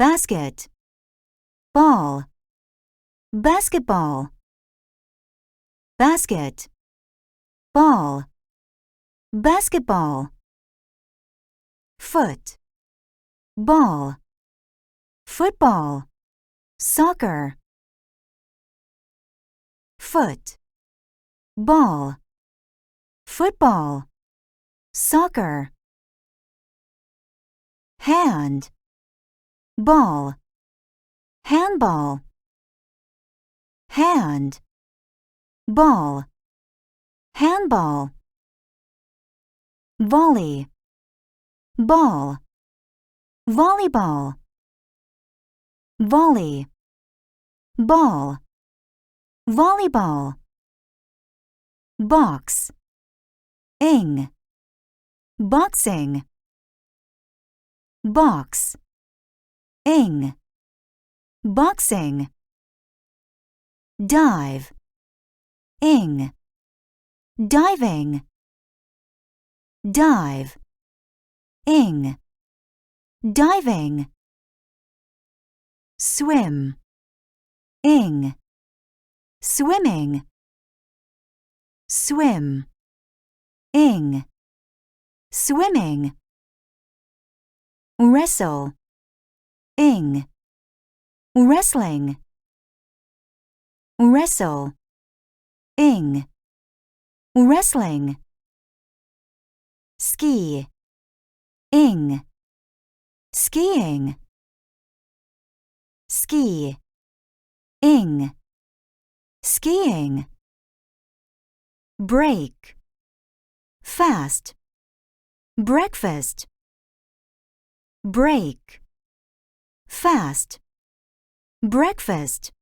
basket, ball, basketball, basket, ball, basketball, foot, ball, football, soccer, foot, ball, football, soccer, hand, ball, handball, hand, ball, handball, volley, ball, volleyball, volley, ball, volleyball, box, ing, boxing, box, ing, boxing, dive, ing, diving, dive, ing, diving, swim, ing, swimming, swim, ing, swimming, wrestle, ing, wrestling, wrestle, ing, wrestling, ski, ing, skiing, ski, ing, skiing, break, fast, breakfast, break, fast, breakfast.